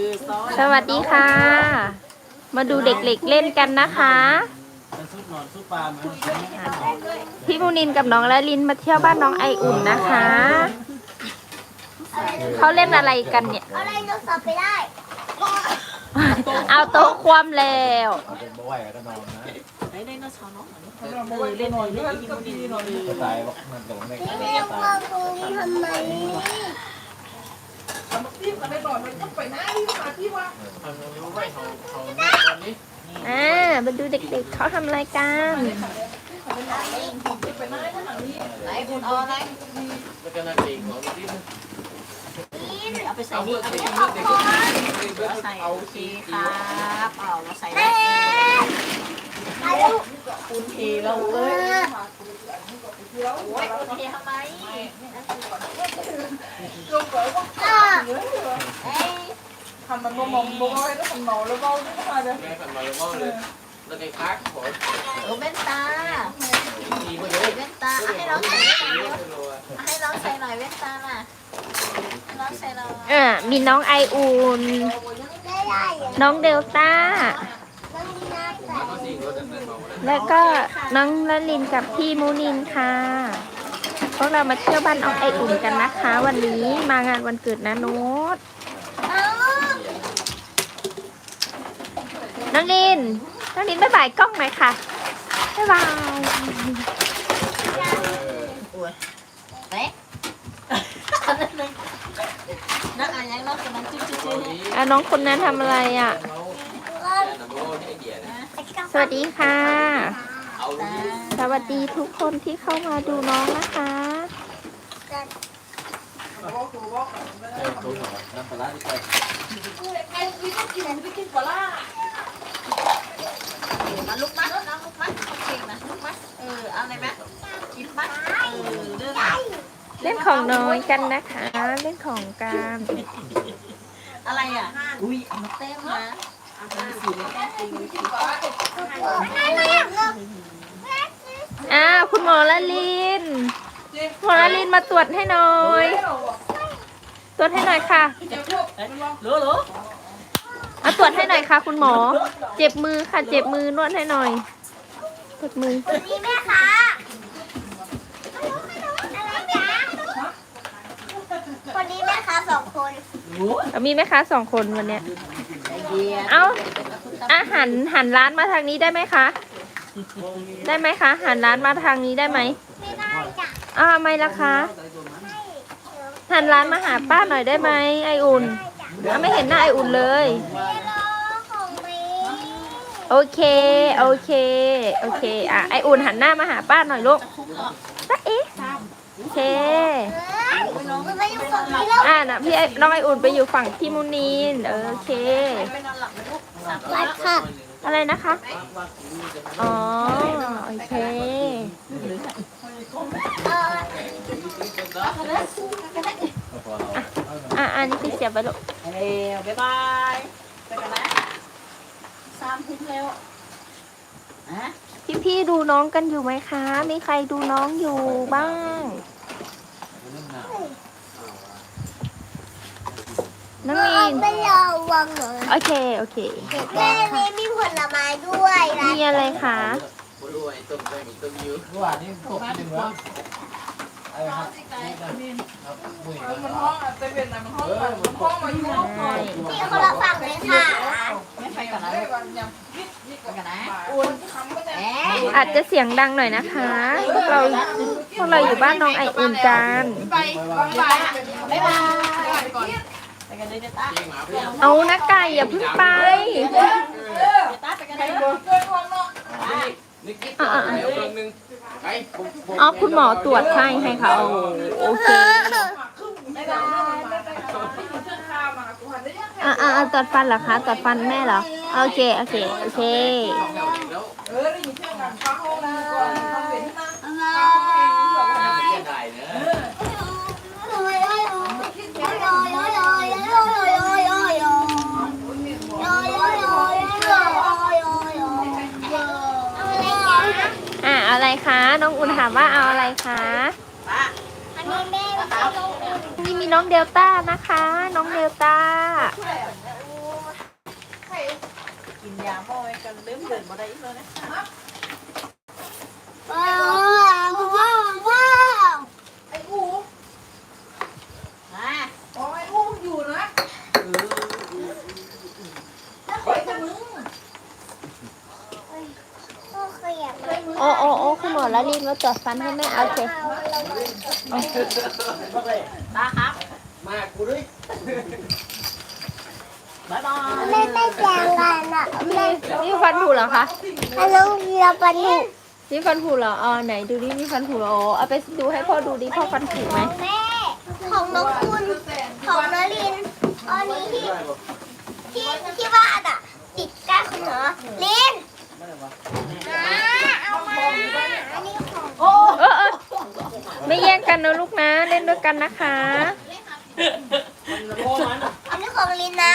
คือซอยสวัสดีค่ะ มาดูเด็กๆเล่นกันนะคะเป็นซุปนอนซุปปลาเหมือนพี่มูนินกับน้องละลินมาเที่ยวบ้านน้องไออุ่นนะคะ เขาเล่นอะไรกันเนี่ย เอาไดโนเสาร์ไปได้เอาโต๊ะคว่ำแล้วเอาเป็นบ่อยก็นอนนะไหนไดโนเสาร์น้องเออเล่นหน่อยเล่นอีโมดีหน่อยก็ตายบอกมันตรงในแม่ว่าตรงนี้ทำไม อ่ามาดูเด็กๆเขาทำอะไรกันไหนคุณเอาอะไรแล้วก็นั่นเองของที่เอาไปใส่นี่เอาไปใส่นี่เอาใส่โอเคครับเอาเราใส่ได้มาลูกคุณเทเราเลยโอ้ยคุณเททำไมอะเอ้ยทำมันบ่มองบ่ให้ต้องทำหนอแล้วเบาขึ้นมาเลยแม่ขันมาแล้วเลยแล้วไอ้คักผมเออแว่นตา ดีมาเยใส่อะแว่นตาเอาให้เราใส่แว่นตาให้เราใส่หน่อยแว่นตาน่ะให้เราใส่หน่อยอ่ามีน้องไออุ่นได้ได้อย่างน้องเดลต้านั้นน่าใส่ก็สิ่งก็จะเป็นเบาเลยแล้วก็น้องละลินกับพี่มูนินค่ะ วกเรามาเที่ยวบ้านน้องไออุ่นกันนะคะ วันนี้มางานวันเกิดนะโน้ตน้องลินน้องลินบ๊ายบายกล้องหน่อยค่ะบ๊ายบายเอ๊ะอันนั้นเลยนั่นอันยังเราคนนั้นจุ๊จุ๊จุ๊อะน้องคนนั้นทำอะไรอะ สวัสดีค่ะ สวัสดีทุกคนที่เข้ามาดูน้องนะคะ บอกคือบอกเออตัวหนอนน้ำปลาที่ใส่มาลุกมัดน้องลุกมัดเก่งนะลุกมัดเออเอาไหนไหมกินมัดเออเรื่องเล่นของน้อยกันนะคะ เล่นของกันอะไรอะ อุ้ยเอามาเต้มนะสีแดงสีสีอ้าวคุณหมอละลิน หมอละลินมาตรวจให้หน่อย ตรวจให้หน่อยค่ะรู้รู้เอาตรวจให้หน่อยค่ะ คุณหมอ เจ็บมือค่ะ เจ็บมือนวดให้หน่อยตรวจมือคนนี้แม่ค้าอะไรจ๊ะคนนี้แม่ค้าสองคนรู้เอามีไหมคะสองคนวันเนี้ยใจเย็นเอ้าอาหารหันร้านมาทางนี้ได้ไหมคะ ได้ไหมคะ หันร้านมาทางนี้ได้ไหมไม่ได้จ้ะ อ้าวทำไมล่ะคะหันร้านมาหาป้าหน่อยได้ไหมไออุ่นอ้าวไม่เห็นหน้าไออุ่นเลยเมโลของเมย์โอเค โอเค โอเค อะไออุ่นหันหน้ามาหาป้าหน่อยลูกจ้าเอ๊ะโอเคเอ้ยมันไม่อยู่ฝั่งนี้แล้วอะนะพี่ไอ้น้องไออุ่นไปอยู่ฝั่งพี่มูนีนเออโอเคไปนอนหลับไปลูกวัดค่ะ อะไรนะคะ อ๋อ โอเคเออพอเราอะอันนี้พี่เสียบไปลูกเร็วบ๊ายบายไปกันนะสามทุ่มแล้วอะพี่พี่ๆดูน้องกันอยู่ไหมคะ มีใครดูน้องอยู่บ้างเรื่องหนาวน้องเอามีนไปรอวังหน่อยโอเค โอเคแม่นี้มีผลไม้ด้วยนะมีอะไรคะ ม่รู้ไอ้ต้มแป้งต้มยูเมื่อวานนี้ตกจริงวะอะไรครับครับมันห้องอะเซเว่นอะมันห้องมันห้องมาอยู่ห้องก่อนนี่คนละฝั่งเลยค่ะไม่ไปกันนะอนยังยิดยิดไปกันนะอุ่นคำก็จะเอ๊ะอาจจะเสียงดังหน่อยนะคะ พวกเราพวกเราอยู่บ้านน้องไออุ่นกันไปบางบ่ายบายบายก่อนไปกันเลยเดต้าเก่งหมาเพื่อนเอานะไก่อย่าเพิ่งไป เดต้าไปกันเลยเกินความเนาะนี่กิ๊กต่อแล้วเรื่องนึงไปอ๋อคุณหมอตรวจให้ให้ค่ะโอ้โอเคไม่ได้ไม่ได้เครื่องข้าวมากูหันได้ยังอ่าอ่าตรวจฟันเหรอคะตรวจฟันแม่เหรอ โอเค โอเค โอเคแล้วเออได้ยินเครื่องกันฟ้าห้องนะก่อนทำเป็นนะ น้องอุ่นถามว่าเอาอะไรคะนี่มีน้องเดลต้านะคะ น้องเดลต้า กินยาหมยกันลืมเดินมาได้อีกแล้วนะ โอ้โอ้โอ้คุณหมอละลินมาตรวจฟันให้แม่เอาโอเคตาครับ มากูด้วยบ๊ายบายแม่ไม่แปลงกันอะแม่นี่ฟันผุเหรอคะให้น้องเรียนปันนี่นี่ฟันผุเหรออ๋อไหนดูดินี่ฟันผุเหรอโอ้เอาไปดูให้พ่อดูดิพ่อฟันผุไหมแม่ของน้องคุณของนลินอันนี้ที่ที่ที่บ้านอะติดก้านคุณเหรอลินมาเอามาอันนี้ของ โอ้เออเออไม่แย่งกันนะลูกนะ เล่นด้วยกันนะคะโค้มันอันนี้ของลินนะ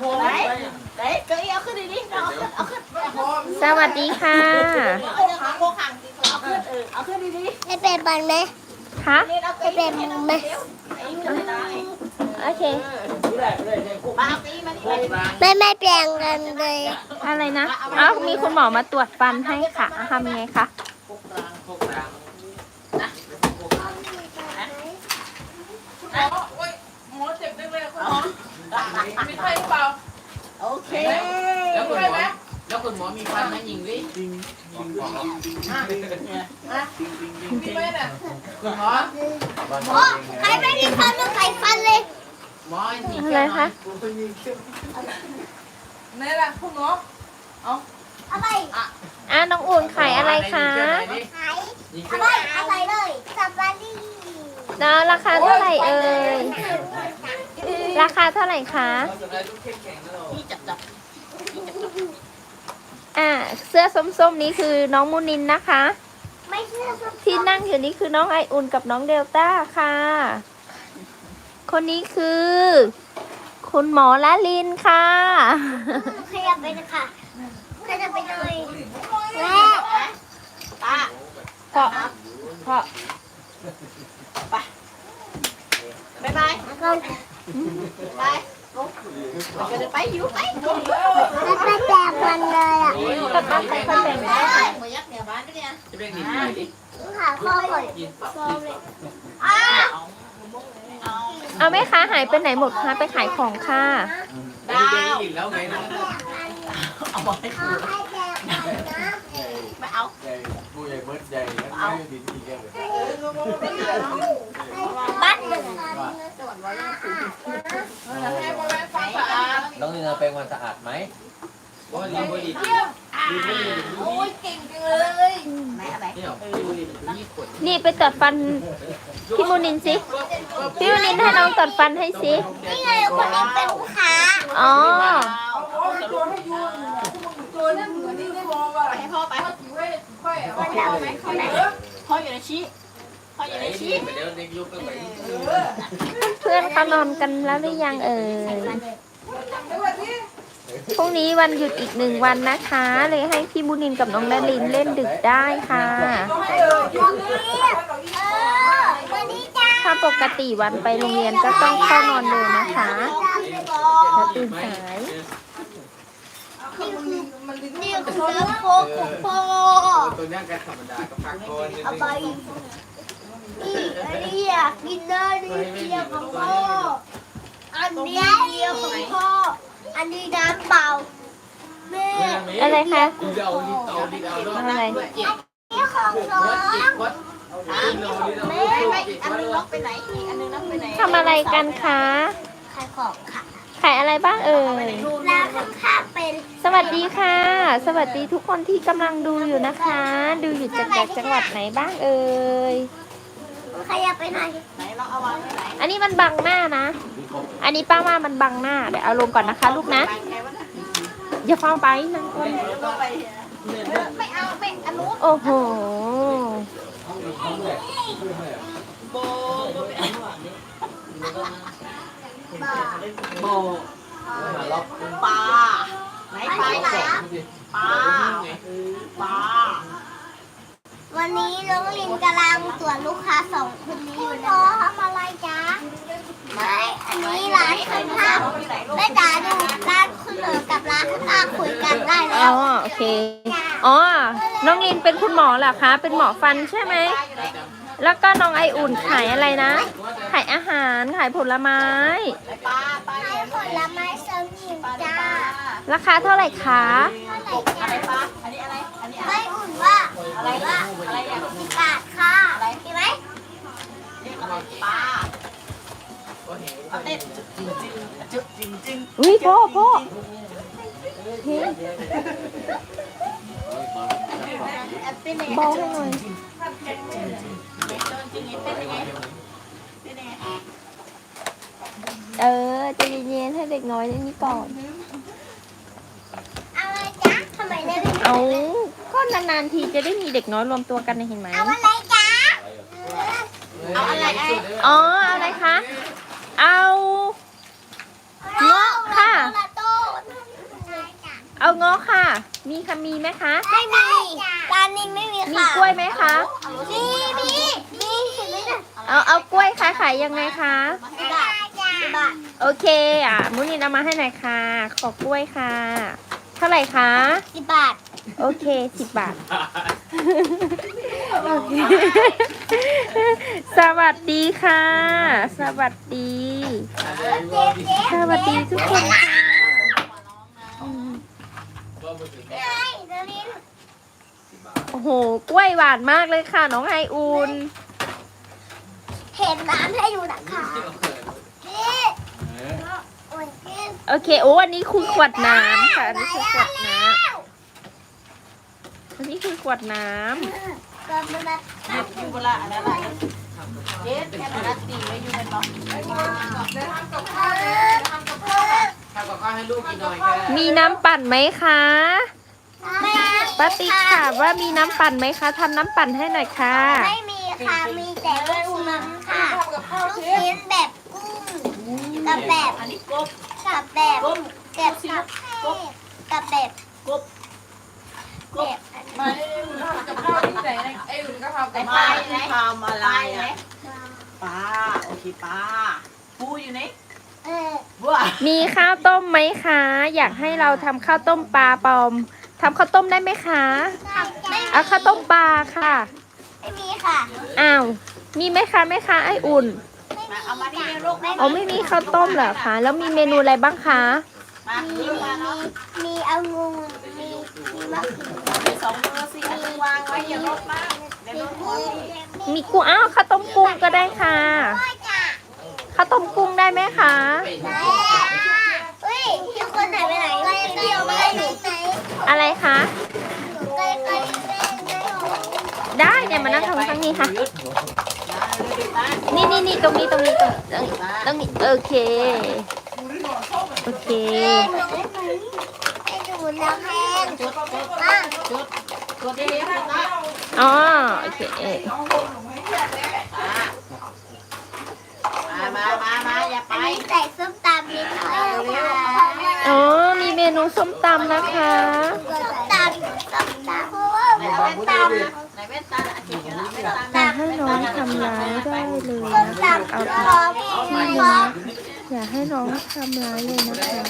โค้มันไปไหนเก้าอี้เอาขึ้นดิดิเอาขึ้นเอาขึ้นเอาขึ้นสวัสดีค่ะ เอาเดี๋ยวขาโค้งขังเอาขึ้นเออเอาขึ้นดิดิให้เป็นปันไหมคะเล่นเอาเก้าอี้มาเร็วไอ้ยูจะได้โอเคไม่ได้ไม่ได้ใช่คุกมาเอาเก้าอี้มานี่โคมากดิรางแม่ไม่แปลงกันเลยอะไรนะเอ้ามีคุณหมอมาตรวจฟันให้ค่ะทำยังไงคะโคกรางโคกรางนะโคกรางหมอโอ้ยหมอเจ็บจังเลยคุณหมอมีใครหรือเปล่าโอเค แล้วคุณหมอแล้วคุณหมอมีฟันให้ยิงดิมีไหมน่ะคุณหมอโอ้ใครไม่มีฟันต้องใส่ฟันเลย หมอมีอะไรคะนี่แหละคุณหมอเอาไปอะน้องอุ่นขายอะไรคะขายยิงเอาขึ้นไปเอาไปเลยสับปะรดแล้วราคาเท่าไหร่เอ่ย ราคาเท่าไหร่คะพี่จับจับอ่าเสื้อส้มๆนี้คือน้องมูนินนะคะไม่เชื่อสักที่นั่งอยู่นี้คือน้องไออุ่นกับน้องเดลต้าค่ะ คนนี้คือ คุณหมอละลินค่ะ ขยับไปนะคะขยับไปเลยแม่ตาเพราะเพราะบายบายก็ไปไปกันเลยไปหิวไปไม่ไปแปลงมันเลยอะก็ต้องไปคนแบ่งได้ค่ะมายักเนี่ยบ้านเนี่ยจะเป็นยิงไหนดิหาข้อก่อนยิงปับอ้า เอาแม่ค้าหายไปไหนหมดคะไปขายของค่ะ ดาวยิงแล้วไงนะเอาไปให้แปลงมันะไม่เอากูใหญ่เบิร์ดใหญ่แล้วไม่บินทีเดียวบ้านหนึ่งให้บริเวณความสะอาดน้องนีนะแปรงวันสะอาดไหมว่ายิงพอดีโอ้ยเก่งจังเลยไหนอะไรนี่หรอดูดิยี่ขวดนี่ไปตรวจฟัน พี่มูนินสิ พี่มูนินให้น้องตรวจฟันให้สิ นี่ไงคนนี้เป็นลูกค้าอ๋อเอาโอ้ยตัวให้ยูตัวนั่นเหมือนที่ได้มองว่าไปให้พ่อไปถือไว้ค่อยเอาพ่อจะเอาไหมพ่อไหนพ่ออยู่ในชี้พ่ออยู่ในไอ้ชี้นี่ไปแล้วเด็กยุคก็ไปเพื่อนเขานอนกันแล้วหรือยังเอ่ยไม่ว่าที่พรุ่งนี้วันหยุดอีกหนึ่งวันนะคะ เลยให้พี่มูนินกับน้องดาลินเล่นดึกได้ค่ะต้องให้เถ้าปกติวันไปโรงเรียนก็ต้องเข้านอนเร็วนะคะแล้วตื่นสายมันลิ้นนี่คือโฟกุโฟตัวนี้กันธรรมดากับพักก่อนเอาไปนี่อันนี้อยากกินเลยนี่เดียวของพ่อ อันนี้เดียวของพ่อ อันนี้น้ำเปล่าแม่อะไรคะกูจะเอาดิเอาดิเอาด้วยอะไรเจ็บ นี่ของน้องเจ็บวัดเอาดิเอาดิไม่เอาไม่ดิอันนึงล็อกไปไหนอีกอันนึงล็อกไปไหนทำอะไรกันคะ ขายของค่ะขายอะไรบ้างเอ่ยร้านข้างๆเป็นสวัสดีค่ะ สวัสดีทุกคนที่กำลังดูอยู่นะคะ ดูอยู่จากจังหวัดไหนบ้างเอ่ย ขยับไปไหนไหนเราเอาวางไว้ไหนอันนี้มันบังหน้านะ อันนี้ป้าว่ามันบังหน้า เดี๋ยวเอาลงก่อนนะคะ ลูกนะ อย่าเฝ้าไปนะไไม่เอาไม่อนุโอ้โหโบโบเป็นอันนู้นบ่าโบมาล็อกปลาไหนปลาไหนปลาปลา วันนี้น้องลินกำลังตรวจลูกค้าสองคนนี้อยู่นะทำอะไรจ๊ะไม่ อันนี้ร้านข้างๆแม่จ๋าดูร้านคุณเหนือกับร้านข้างๆคุยกันได้แล้อ๋อวโอเค อ๋อ น้องลินเป็นคุณหมอเหรอคะ เป็นหมอฟันใช่ไหม แล้วก็น้องไออุ่นขายอะไรนะ ขายอาหาร ขายผลไม้ปลาปลาให้ผลไม้สมิงจ้าราคาเท่าไหร่คะอะไรปลาอันนี้อะไรอันนี้อะ ไม่อุ่นว่า อะไรว่าอะไรอะสิบบาทค่ะเห็นไหมเรียกอะไรปลาเอาเต้นจริงจริงจริงจริงจริงอุ้ยพ่อพ่อเพลงเต้นยังไงเบาให้หน่อยเออใจะเย็นๆให้เด็กน้อยได้นี้ก่อน เอาอะไรจ๊ะทำไมได้ไม่เอาก็นานๆทีจะได้มีเด็กน้อยรวมตัวกันนะเห็นไหมเอาอะไรจ๊ะเอาอะไรไอ้อ๋อเอาอะไรคะ เอาเงาะค่ะโต้เอาเงาะค่ะ มีค่ะมีไหมคะไม่มีร้านนี้ไม่มีมีค่ะกล้วยไหมคะมีมีมีเห็นไหมน่ะเอาเอากล้วยค่ะขายยังไงคะสิบบาทสิบบาทโอเคอะมุนินเอามาให้หน่อยค่ะ ขอกล้วยค่ะ เท่าไหร่คะ สิบบาท โอเคสิบบาท โอเค สวัสดีค่ะ สวัสดี สวัสดีทุกคนค่ะอืมไอ้เดลินโอ้โห กล้วยหวานมากเลยค่ะ น้องไออุ่น เห็นน้ำให้อยู่นะคะนี่อุ่นกิน โอเคโอ้อันนี้คือขวดน้ำค่ะอันนี้คือขวดน้ำอันนี้คือขวดน้ก็มันมาเด็ดอยู่เวลาอะไรอะเด็ดแค่นั้นตีไว้อยู่ในน้องได้ทำกับข้าวได้ทำกับข้าวทำกับข้าวให้ลูกกินหน่อยค่ำมีน้ำปั่นไหมคะไม่ป้าติ๊กถามว่ามีน้ำปั่นไหมคะทำน้ำปั่นให้หน่อยค่ะ ไม่มีค่ะ มีแต่ลูกชิ้นค่ะทำกับข้าวลูกชฟชิ้นแบบกุ้งกับแบบอันนี้กบ กับแบบกบกับกับกับแบบกบแบบอันมานี้ทำกับข้าวที่ไหนไอ้อุ่นก็ทำไอ้กับปลาข้าวอยู่ไหนทำอะไรอะปลาโอเคปลาปูอยู่ไหนเออบัวมีข้าวต้มไหมคะ อยากให้เราทำข้าวต้มปลาปลอมทำข้าวต้มได้ไหมคะไม่เอาข้าวต้มปลาค่ะ ไม่มีค่ะ อ้าว มีไหมคะแม่คะไออุ่น มาเอามาที่ลูกอ๋อไม่มีข้าวต้มเหรอคะแล้วมีเมนูอะไรบ้างคะมามีนี่มาเนาะมีองุ่นมีมีมะเขือมีสองมือสิอันนึงวางไว้อย่าลดมากเดี๋ยวมีลดหัวกุ้งพี่มีกุ้งอ้าวข้าวต้มกุ้งก็ได้ค่ะพ่อจ้ะข้าวต้มกุ้งได้ไหมคะไหนอะเฮ้ยพี่คนไหนไปไหนพี่เดียวไปอยู่ไหนอะไรคะใกล้ใกล้เส้นได้หรอได้เนี่ยมานั่งทำครั้งนี้ค่ะยึดมา นี่นี่นี่ตรงนี้ตรงนี้ตรงตรงนี้ตรงนี้โอเค โอเคอ๋อโอเคมามามามาอย่าไปใส่ส้มตำนิดหน่อยอ๋อ มีเมนูส้มตำนะคะ ส้มตำส้มตำเพราะว่าไหนแว่นตา แตาอย่าให้น้องทำร้ายได้เลยนะคะเอาพร้อมพร้อมอย่าให้น้องทำร้ายเลยนะคะ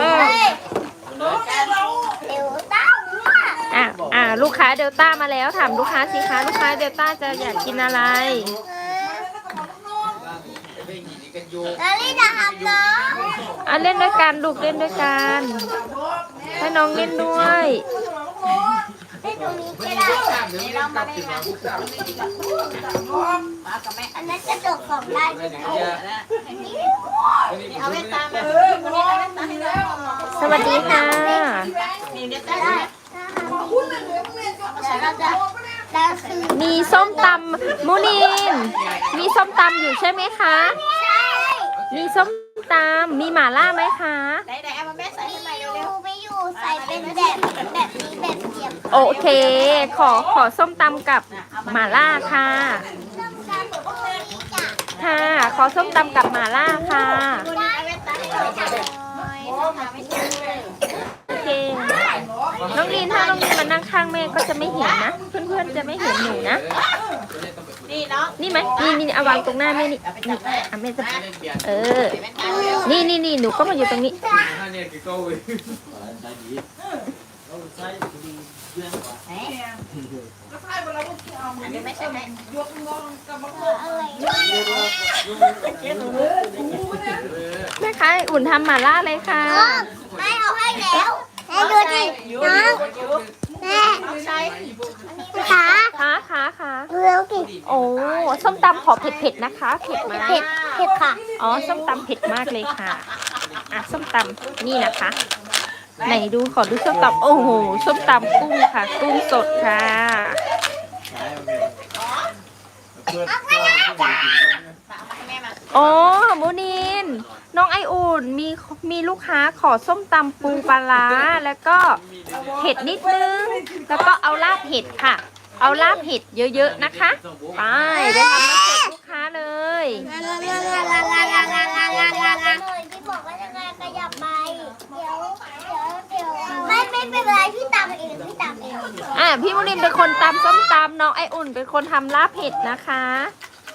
อ่าอะอะลูกค้าเดลต้ามาแล้วถามลูกค้าสิคะลูกค้าเดลต้าจะอยากกินอะไรแล้วนี่จะทำน้องอะเล่นด้วยกันลูกเล่นด้วยกัน ให้น้องเล่นด้วย นี่เรามาได้มามากับแม่อันนั้นกระจกสองได้ใช่ไหมนี่เอาแว่นตามาวันนี้เอาแว่สวัสดีค่ะนี่เดี๋ยวได้ได้มีส้มตำมูนิน มีส้มตำอยู่ใช่ไหมคะ มีส้มตำมีหม่าล่าไหมคะ ไหนไหนเอามาแม่ใส่ให้ใหม่เร็ว อยู่ใส่เป็นแบบแบบนี้แบบเดียวโอเค ขอขอส้มตำกับหม่าล่าค่ะต้องการโอ้ยจ้ะค่ะ ขอส้มตำกับหม่าล่าค่ะวันนี้เอาแว่นตาให้เราจับหน่อยทำไม่ใช่โอเค น้องลินถ้าน้องลินมานั่งข้างแม่ก็จะไม่เห็นนะ เพื่อนๆจะไม่เห็นหนูนะ นี่เนาะนี่ไหมนี่นี่เอาวางตรงหน้าแม่นี่นี่อะแม่จะเออ นี่นี่นี่หนูก็มาอยู่ตรงนี้ เนี่ยคือก็เว้ย ใส่ดีเราใส่ดีเยี่ยมกว่าก็ใช่เวลาพวกที่เอามือัอนนี้ไม่ใช่ไหมยกงองกับมะอะไรแม่คะอุ่นทำหม่าล่าเลยค่ะแม่เอาให้แล้วแม่ดูดิน้องแม่ต้องใช้ขาขาขาขาเร็วกิโอ้ส้มตำขอเผ็ดๆนะคะ เผ็ดมากเผ็ดเผ็ดค่ะ อ๋อ ส้มตำเผ็ดมากเลยค่ะ อะ ส้มตำนี่นะคะ ไหนดูขอดูส้มตำโอ้โหส้มตำกุ้งค่ะ กุ้งสดค่ะใส่เพื่อนเพื่อนฝากให้แม่มาอ๋อโมนิน น้องไออุ่นมีมีลูกค้าขอส้มตำปูปลาร้าแล้วก็เห็ดนิดนึง แล้วก็เอาลาบเห็ดค่ะ เอาลาบเห็ดเยอะๆนะคะไปไปทำมาเสร็จลูกค้าเลยพี่บอกว่ายังไงขยับไปเดี๋ยวเดี๋ยวเดี๋ยว ไม่ไม่เป็นไรพี่ตามเองพี่ตามเองอะพี่โมนินเป็นคนตำส้มตำน้องไออุ่นเป็นคนทำลาบเห็ดนะคะ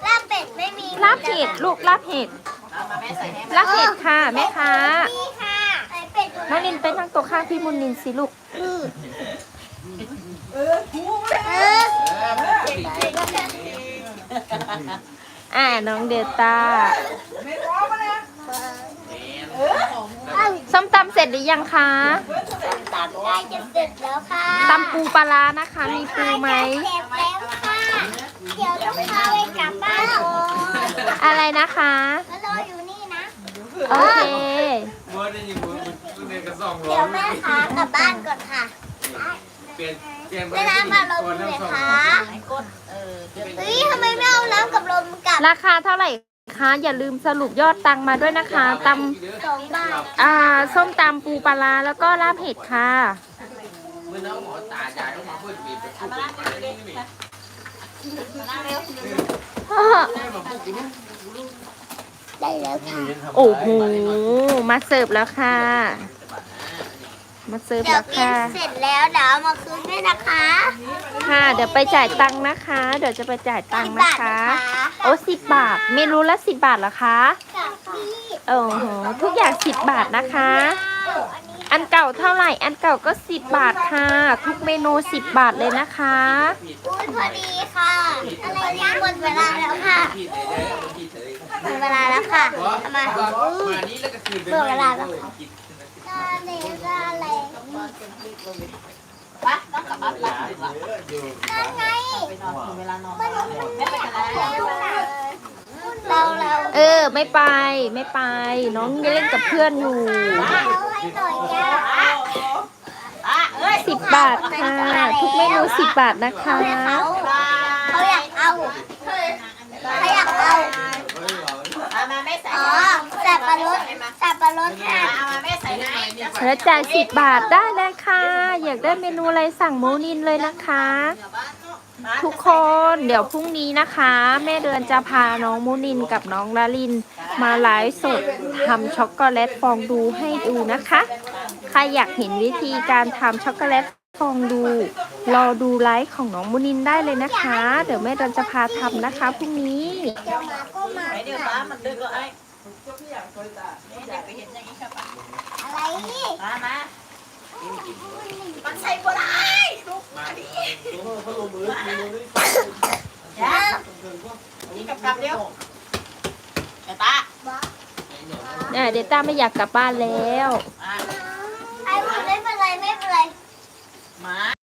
ลาบเป็ดไม่มีลาบเห็ดลูกลาบเห็ดเอามาแม่ใส่ให้ลาบเห็ดค่ะแม่ค้านี่ค่ะไอเป็ดอยู่น้องลินไปนั่งตัวข้างพี่โมนินสิลูกเออหูมาเอออ่าน้องเดลต้า ส้มตำเสร็จหรือยังคะตามได้จะเสร็จแล้วค่ะตำปูปลาร้านะคะ มีปูไหมเสร็จแล้วค่ะ เดี๋ยวต้องพาไปกลับบ้านก่อนอะไรนะคะแล้วรออยู่นี่นะ โอเคมัวได้ยินมัวมันเนี่ยกระซ่องร้เดี๋อยวนแม่ขากลับบ้านก่อนค่ะเปลี่ยนเปลี่ยนไปแม่น้ำมาลมเลยค่ะไหนกดเออเดี๋ยวเฮ้ยทำไมไม่เอาน้ำกับลมกลับ ราคาเท่าไหร่ คะอย่าลืมสรุปยอดตังค์มาด้วยนะคะตสองบาทำอ่าส้มตำปูปลาร้าแล้วก็ลาบเห็ดค่ะ เมื่อน้องหมอตาจ่ายต้องมาเพื่อนบีบไปพูดมานั่งไปนี่นี่มานั่งเร็วได้มาพูดกินได้แล้วค่ะ โอ้โห มาเสิร์ฟแล้วค่ะ มาเสิร์ฟเดี๋ยแล้ววกินค่ะเสร็จแล้วเดี๋ยวเอามาคืนด้วยนะคะค่ะ เดี๋ยวไปจ่ายตังค์นะคะ เดี๋ยวจะไปจ่ายตังค์สิบนะบาทคะนะคะ โอ้สิบบาท เมนูละสิบบาทเหรอคะกับพี่โอ้โหทุกอย่างสิบบาทนะคะ อันนี้อันเก่าเท่าไหร่ อันเก่าก็สิบบาทค่ะ ทุกเมนูสิบบาทเลยนะคะ อุ้ยพอดีค่ะ อะไรเนี่ยหมดเวลาแล้วค่ะผิดเลยเด้อผิดเลยหมดเวลาแล้วค่ะเพราะเอามา มานี้แล้วก็คืนเป็นไม่ได้กินซาเลซาเล ไปต้องกลับบ้านละนั่นไงไปนอนถึงเวลานอนมันไม่ไปกันแล้วเราเราเออ ไม่ไปไม่ไป น้องยังเล่นกับเพื่อนอยู่เราให้หน่อยจ้าอะเอ้ยสิบบาทค่ะ ทุกเมนูสิบบาทนะคะเขาเขาอยากเอาเขาอยากเอาเอามาแม่ใส่อ๋อสับปะรดสับปะรดค่ะ เหล้วจ่ายสิบบาทได้เลยค่ะ อยากได้เมนูอะไรสั่งโมนินเลยนะคะ ทุกคนเดี๋ยวพรุ่งนี้นะคะ แม่เดือนจะพาน้องมูนินกับน้องลาลิน มาไลฟ์สดทำช็อกโกแลตฟองดูให้ดูนะคะ ใครอยากเห็นวิธีการทำช็อกโกแลตฟองดู รอดูไลฟ์ของน้องมูนินได้เลยนะคะ เดี๋ยวแม่เดือนจะพาทำนะคะพรุ่งนี้เดี๋ยวมาก็มาเดี๋ยวป้ามันดึงก็ไอ้ มามามันใส่บ่ได้ลูกมาดินี่จ้านี่กับกลับเดียวเดี๋ยวตาเนี่ยเดต้าไม่อยากกลับบ้านแล้วอะไอ้หมดไม่เป็นไรไม่เป็นไร มา